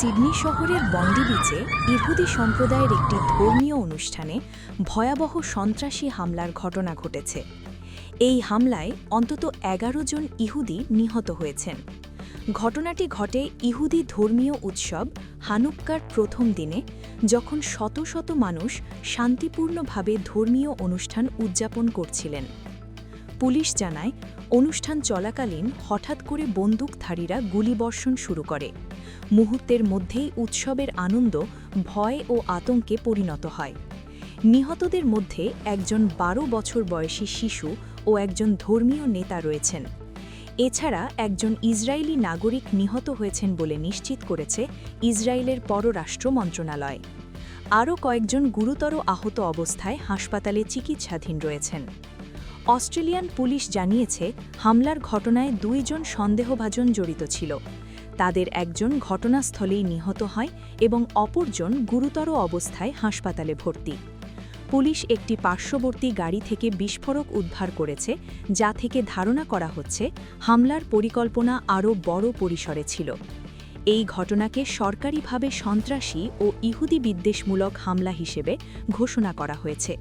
Sydney শহরের বন্ডি বিচে ইহুদি সম্প্রদায়ের একটি ধর্মীয় অনুষ্ঠানে ভয়াবহ সন্ত্রাসী হামলার ঘটনা ঘটেছে। এই হামলায় অন্তত এগারো জন ইহুদি নিহত হয়েছেন। ঘটনাটি ঘটে ইহুদি ধর্মীয় উৎসব হানুক্কার প্রথম দিনে, যখন শত শত মানুষ শান্তিপূর্ণভাবে ধর্মীয় অনুষ্ঠান উদযাপন করছিলেন। পুলিশ জানায় অনুষ্ঠান চলাকালীন হঠাৎ করে বন্দুকধারীরা গুলিবর্ষণ শুরু করে। মুহূর্তের মধ্যেই উৎসবের আনন্দ, ভয় ও আতঙ্কে পরিণত হয়। নিহতদের মধ্যে একজন বারো বছর বয়সী শিশু ও একজন ধর্মীয় নেতা রয়েছেন। এছাড়া একজন ইসরায়েলি নাগরিক নিহত হয়েছেন বলে নিশ্চিত করেছে ইসরায়েলের পররাষ্ট্র মন্ত্রণালয়। আরও কয়েকজন গুরুতর আহত অবস্থায় হাসপাতালে চিকিৎসাধীন রয়েছেন। অস্ট্রেলিয়ান পুলিশ জানিয়েছে, হামলার ঘটনায় দুইজন সন্দেহভাজন জড়িত ছিল। তাদের একজন ঘটনাস্থলেই নিহত হয় এবং অপরজন গুরুতর অবস্থায় হাসপাতালে ভর্তি। পুলিশ একটি পার্শ্ববর্তী গাড়ি থেকে বিস্ফোরক উদ্ধার করেছে, যা থেকে ধারণা করা হচ্ছে, হামলার পরিকল্পনা আরও বড় পরিসরে ছিল। এই ঘটনাকে সরকারিভাবে সন্ত্রাসী ও ইহুদি বিদ্বেষমূলক হামলা হিসেবে ঘোষণা করা হয়েছে।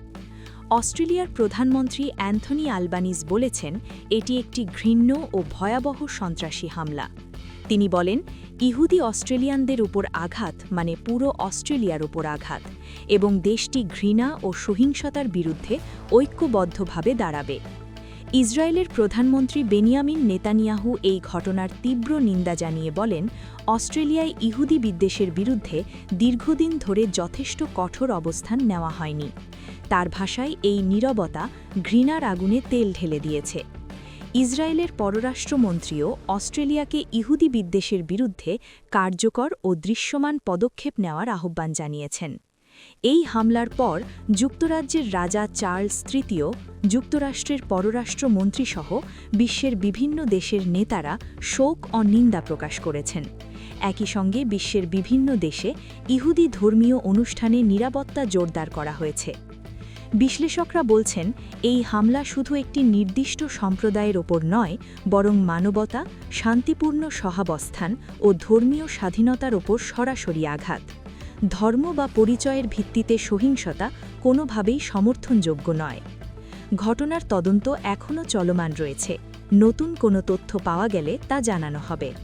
অস্ট্রেলিয়ার প্রধানমন্ত্রী অ্যান্থনি আলবানিজ বলেছেন, এটি একটি ঘৃণ্য ও ভয়াবহ সন্ত্রাসী হামলা। তিনি বলেন, ইহুদি অস্ট্রেলিয়ানদের উপর আঘাত মানে পুরো অস্ট্রেলিয়ার উপর আঘাত এবং দেশটি ঘৃণা ও সহিংসতার বিরুদ্ধে ঐক্যবদ্ধভাবে দাঁড়াবে। ইসরায়েলের প্রধানমন্ত্রী বেনিয়ামিন নেতানিয়াহু এই ঘটনার তীব্র নিন্দা জানিয়ে বলেন, অস্ট্রেলিয়ায় ইহুদি বিদ্বেষের বিরুদ্ধে দীর্ঘদিন ধরে যথেষ্ট কঠোর অবস্থান নেওয়া হয়নি। তার ভাষায় এই নীরবতা ঘৃণার আগুনে তেল ঢেলে দিয়েছে। ইসরায়েলের পররাষ্ট্রমন্ত্রীও অস্ট্রেলিয়াকে ইহুদি বিদ্বেষের বিরুদ্ধে কার্যকর ও দৃশ্যমান পদক্ষেপ নেওয়ার আহ্বান জানিয়েছেন। এই হামলার পর যুক্তরাজ্যের রাজা চার্লস তৃতীয়, যুক্তরাষ্ট্রের পররাষ্ট্রমন্ত্রীসহ বিশ্বের বিভিন্ন দেশের নেতারা শোক ও নিন্দা প্রকাশ করেছেন। একই সঙ্গে বিশ্বের বিভিন্ন দেশে ইহুদি ধর্মীয় অনুষ্ঠানে নিরাপত্তা জোরদার করা হয়েছে। বিশ্লেষকরা বলছেন, এই হামলা শুধু একটি নির্দিষ্ট সম্প্রদায়ের ওপর নয়, বরং মানবতা, শান্তিপূর্ণ সহাবস্থান ও ধর্মীয় স্বাধীনতার ওপর সরাসরি আঘাত। ধর্ম বা পরিচয়ের ভিত্তিতে সহিংসতা কোনোভাবেই সমর্থনযোগ্য নয়। ঘটনার তদন্ত এখনও চলমান রয়েছে। নতুন কোনো তথ্য পাওয়া গেলে তা জানানো হবে।